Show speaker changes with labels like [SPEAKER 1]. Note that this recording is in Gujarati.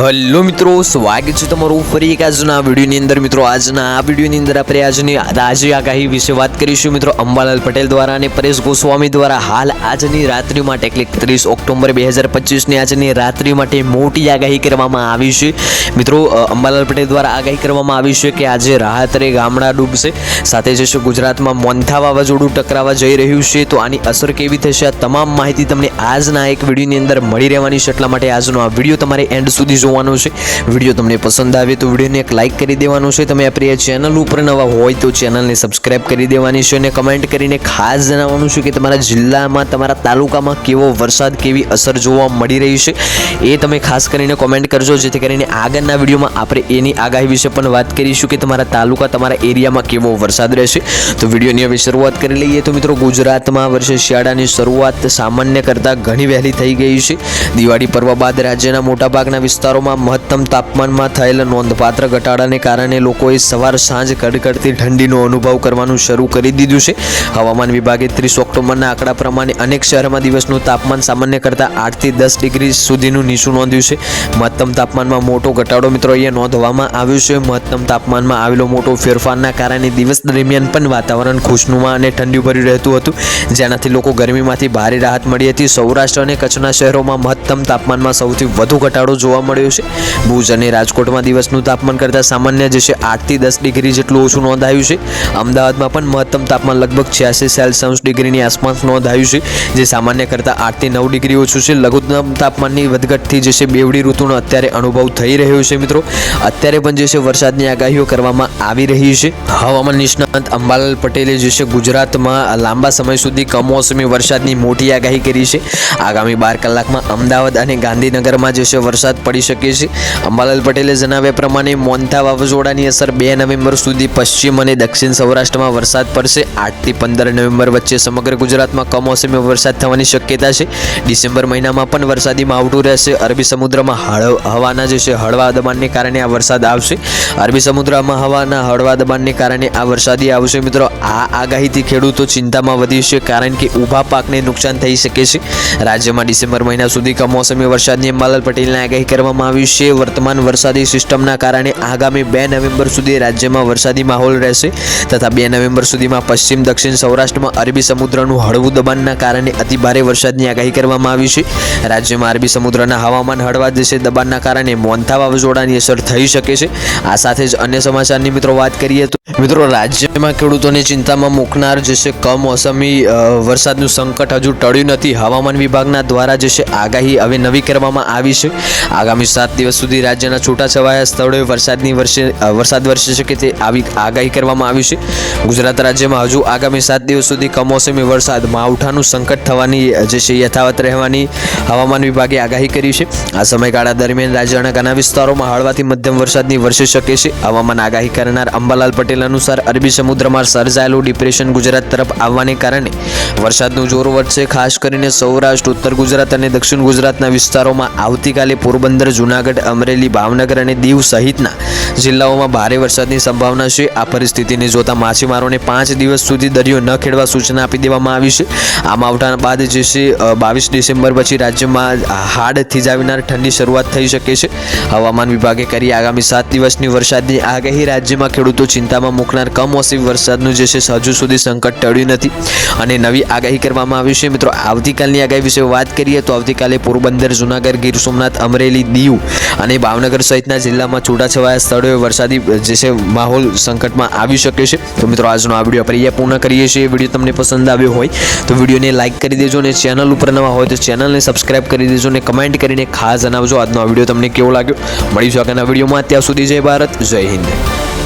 [SPEAKER 1] હલો મિત્રો, સ્વાગત છે તમારું ફરી એક આજના વિડીયોની અંદર. મિત્રો, આજના આ વિડીયોની અંદર આપણે આજની તાજી આગાહી વિશે વાત કરીશું. મિત્રો, અંબાલાલ પટેલ દ્વારા અને પરેશ ગોસ્વામી દ્વારા હાલ આજની રાત્રિ માટે, એટલે ત્રીસ ઓક્ટોબર બે હજાર પચીસની આજની રાત્રિ માટે મોટી આગાહી કરવામાં આવી છે. મિત્રો અંબાલાલ પટેલ દ્વારા આગાહી કરવામાં આવી છે કે આજે રાહતરે ગામડા ડૂબશે. સાથે જશે ગુજરાતમાં મોન્થા વાવાઝોડું ટકરાવા જઈ રહ્યું છે. તો આની અસર કેવી થશે? આ તમામ માહિતી તમને આજના એક વિડીયોની અંદર મળી રહેવાની છે. એટલા માટે આજનો આ વીડિયો તમારે એન્ડ સુધી જોવાનો છે. વીડિયો તમને પસંદ આવે તો વિડીયોને એક લાઇક કરી દેવાનો છે. તમે આપણી આ ચેનલ ઉપર નવા હોય તો ચેનલને સબસ્ક્રાઇબ કરી દેવાની છે અને કમેન્ટ કરીને ખાસ જણાવવાનું છે કે તમારા જિલ્લામાં, તમારા તાલુકામાં કેવો વરસાદ, કેવી અસર જોવા મળી રહી છે એ તમે ખાસ કરીને કોમેન્ટ કરજો. જેથી કરીને આગળના વિડીયોમાં આપણે એની આગાહી વિશે પણ વાત કરીશું કે તમારા તાલુકા, તમારા એરિયામાં કેવો વરસાદ રહેશે. તો વિડીયોની હવે શરૂઆત કરી લઈએ. તો મિત્રો, ગુજરાતમાં વર્ષે શિયાળાની શરૂઆત સામાન્ય કરતાં ઘણી વહેલી થઈ ગઈ છે. દિવાળી, પર્વ બાદ રાજ્યના મોટાભાગના વિસ્તારોમાં મહત્તમ તાપમાનમાં થયેલા નોંધપાત્ર ઘટાડાને કારણે લોકોએ સવાર સાંજ કડકડતી ઠંડીનો અનુભવ કરવાનું શરૂ કરી દીધું છે. હવામાન વિભાગે ત્રીસ ઓક્ટોબરના આંકડા પ્રમાણે અનેક શહેરોમાં દિવસનું તાપમાન સામાન્ય કરતાં આઠથી દસ ડિગ્રી સુધીનું નીચું નોંધ્યું છે. મહત્તમ તાપમાનમાં મોટો ઘટાડો મિત્રો અહીંયા નોંધવામાં આવ્યો છે. મહત્તમ તાપમાનમાં આવેલો મોટો ફેરફારના કારણે દિવસ દરમિયાન પણ વાતાવરણ ખુશનુમા અને ઠંડુ ભર્યું રહેતું હતું. જેનાથી લોકો ગરમીમાંથી ભારે રાહત મળી હતી. સૌરાષ્ટ્ર અને કચ્છના શહેરોમાં મહત્તમ તાપમાનમાં સૌથી વધુ ઘટાડો જોવા મળ્યો છે. ભુજ અને રાજકોટમાં દિવસનું તાપમાન કરતાં સામાન્ય જે છે આઠથી દસ ડિગ્રી જેટલું ઓછું નોંધાયું છે. અમદાવાદમાં પણ મહત્તમ તાપમાન લગભગ છ્યાસી સેલ્સિયસ ડિગ્રીની આસપાસ નોંધાયું છે, જે સામાન્ય કરતાં આઠથી નવ ડિગ્રી ઓછું છે. લઘુત્તમ તાપમાનની વધઘટથી જે છે બેવડી ઋતુનો અત્યારે અનુભવ થઈ રહ્યો છે મિત્રો. અત્યારે પણ જે છે વરસાદની આગાહીઓ કરવામાં આવી રહી છે. હવામાન નિષ્ણાંત અંબાલાલ પટેલે જે છે ગુજરાતમાં લાંબા સમય સુધી કમોસમી વરસાદની મોટી આગાહી કરી છે. આગામી બાર કલાકમાં અમદાવાદ અને ગાંધીનગરમાં જે છે વરસાદ પડી શકે છે અંબાલાલ પટેલે જણાવ્યા પ્રમાણે, મોન્થા વાવાઝોડાની અસર બે નવેમ્બર સુધી પશ્ચિમ અને દક્ષિણ સૌરાષ્ટ્રમાં વરસાદ પડશે. આઠથી પંદર નવેમ્બર વચ્ચે સમગ્ર ગુજરાતમાં કમોસમી વરસાદ થવાની શક્યતા છે. ડિસેમ્બર મહિનામાં પણ વરસાદી માવઠું રહેશે. અરબી સમુદ્રમાં હળ હવાના જે છે, હળવા દબાણને કારણે આ વરસાદ આવશે. અરબી સમુદ્રમાં હવાના હળવા દબાણને કારણે આ વરસાદી આવશે. મિત્રો, આ આગાહીથી ખેડૂતો ચિંતામાં વધી છે, કારણ કે ઊભા પાકને નુકસાન થઈ શકે છે. રાજ્યમાં ડિસેમ્બર મહિના સુધી કમોસમી વરસાદની અંબાલાલ પટેલને આગાહી કરવામાં આવી છે. વર્તમાન વરસાદી સિસ્ટમના કારણે આગામી બે નવેમ્બર સુધી રાજ્યમાં વરસાદી માહોલ રહેશે તથા બે નવેમ્બર સુધીમાં પશ્ચિમ, દક્ષિણ સૌરાષ્ટ્રમાં અરબી સમુદ્રનું હળવું દબાણના કારણે અતિભારે વરસાદની આગાહી કરવામાં આવી છે. રાજ્યમાં અરબી સમુદ્રના હવામાન હળવા દેશે દબાણના કારણે મોન્થા વાવાઝોડાની અસર થઈ શકે છે. આ સાથે જ અન્ય સમાચારની મિત્રો વાત કરીએ તો મિત્રો, રાજ્યમાં ખેડૂતોની ચિંતામાં મૂકનાર જે છે કમોસમી વરસાદનું સંકટ હજુ ટળ્યું નથી. હવામાન વિભાગના દ્વારા જે છે આગાહી હવે નવી કરવામાં આવી છે. આગામી સાત દિવસ સુધી રાજ્યના છૂટાછવાયા સ્થળોએ વરસાદની વર્ષે વરસાદ વરસી શકે તે આવી આગાહી કરવામાં આવી છે. ગુજરાત રાજ્યમાં હજુ આગામી સાત દિવસ સુધી કમોસમી વરસાદ, માવઠાનું સંકટ થવાની જે છે યથાવત રહેવાની હવામાન વિભાગે આગાહી કરી છે. આ સમયગાળા દરમિયાન રાજ્યના ઘણા વિસ્તારોમાં હળવાથી મધ્યમ વરસાદની વરસી શકે છે. હવામાન આગાહી કરનાર અંબાલાલ પટેલ અનુસાર અરબી સમુદ્રમાં સર્જાયેલું ડિપ્રેશન ગુજરાત તરફ આવવાને કારણે વરસાદનું જોર વધશે, ખાસ કરીને સૌરાષ્ટ્ર, ઉત્તર ગુજરાત અને દક્ષિણ ગુજરાતના વિસ્તારોમાં આવતીકાલે પોરબંદર, જૂનાગઢ, અમરેલી, ભાવનગર અને દીવ સહિતના જિલ્લાઓમાં ભારે વરસાદની સંભાવના છે. આ પરિસ્થિતિને જોતા માછીમારોને પાંચ દિવસ સુધી દરિયો ન ખેડવા સૂચના આપી દેવામાં આવી છે. આ માવઠા બાદ જે છે બાવીસ ડિસેમ્બર પછી રાજ્યમાં હાડ થીજાવીનાર ઠંડી શરૂઆત થઈ શકે છે. હવામાન વિભાગે કરી આગામી સાત દિવસની વરસાદની આગાહી રાજ્યમાં ખેડૂતો ચિંતામાં મૂકનાર કમોસમી વરસાદનું જે છે, હજુ સુધી સંકટ ટળ્યું નથી. અને નવી આગાહી કરવામાં આવી છે. મિત્રો, આવતીકાલની આગાહી વિશે વાત કરીએ તો આવતીકાલે પોરબંદર, જુનાગઢ, ગીર સોમનાથ, અમરેલી, દીવ અને ભાવનગર સહિતના જિલ્લામાં છૂટાછવાયા સ્થળોએ વરસાદી, જે છે, માહોલ સંકટમાં આવી શકે છે. તો મિત્રો, આજનો આ વીડિયો આપણે અહીંયા પૂર્ણ કરીએ છીએ. વીડિયો તમને પસંદ આવ્યો હોય તો વિડીયોને લાઇક કરી દેજો અને ચેનલ ઉપર નવા હોય તો ચેનલને સબસ્ક્રાઇબ કરી દેજો અને કમેન્ટ કરીને ખાસ જણાવજો આજનો આ વીડિયો તમને કેવો લાગ્યો. મળીશું આગળના વિડીયોમાં. ત્યાં સુધી જય ભારત, જય હિન્દ.